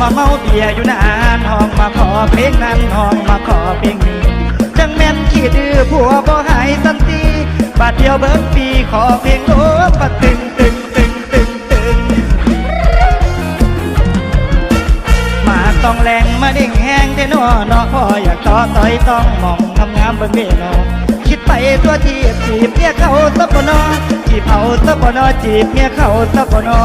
มาเมาเบียร์อยู่นานห้องมาขอเพลงนั้นห้องมาขอเพลงนี้ จังแม่นขี้ดื้อผัวบ่หายสันติบาดเดียวเบิดปีขอเพลงโอ้ปะตึงตึงตึงตึงตึงมาต้องแรงมาเด้งแห้งเทนอเนาะพ่ออยากต่อต่อยต้องมองทำงามเบิ่งเบนอคิดไปตัวทีบจีบเมียเขาสับปนอจีบเอาสับปนอจีบเมียเขาสับปนอ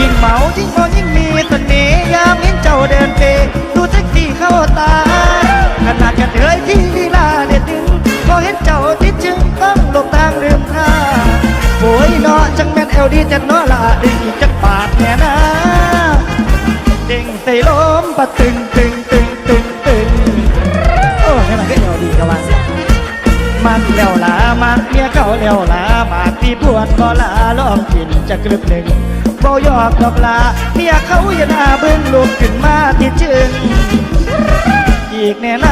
ยิ่งเมายิ่งเมายิ่งมีเสน่ห์ยามเห็นเจ้าเดินเปดูเซ็กซี่เข้าตา ขนาดกันเทยที่ลีลาเด็ดดึงพอเห็นเจ้าติดจึงต้องหลบทางลืมท่าโวยเนาะจังแม่นเอลดีจังเนาะละดึงจักบาทแน่นะเด้งใส่ลมปะตึงตึงตึงตึงตึงโอ้ให้มันก็เอลดีกันว่ามักแล้วลามักเมียเขาแล้วลามากที่ปวดก็ลาลองกินจะกรึบหนึ่ง บ่ยอกดอกลาเมียเขาอย่าหน้าเบิ้งลูกขึ้นมาที่จึงอีกแน่น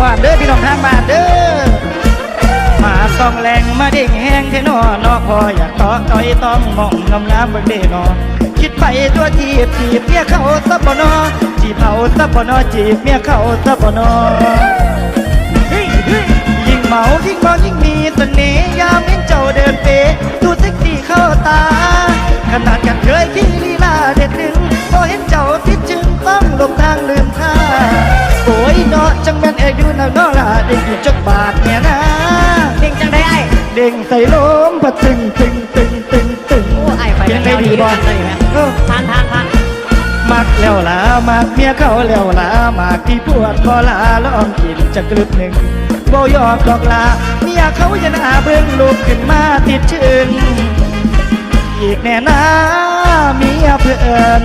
วาดเด้อพี่น้องทางบ้านเด้อมาส่องแรงมาเด้งแห้งเทนอนอพออยากต่อต่อยต้องมองงามงามเบิ่งเด้นอคิดไปตัวจีบจีบเมียเขาสับบนอจีบเอาสับบนอจีบเมียเขาสับบนอ เนาะล่ะเด้งอยู่จักบาทเนี่ยนะเด้งจังได้ไอ้เด้งใส่ลมปะตึงตึงตึงตึงตึงโอ้ไอ้ไฟเพียงได้ดีบ่ได้ไหมเออทานทานทานมักแล้วล่ะมักเมียเขาแล้วล่ะมักที่ปวดก็ลาลองกินจะกลึบหนึ่งบ่ยอมดอกลาเมียเขาจะหน้าเบิ่งลุกขึ้นมาติดชึงอีกแน่นะเมียเพื่อน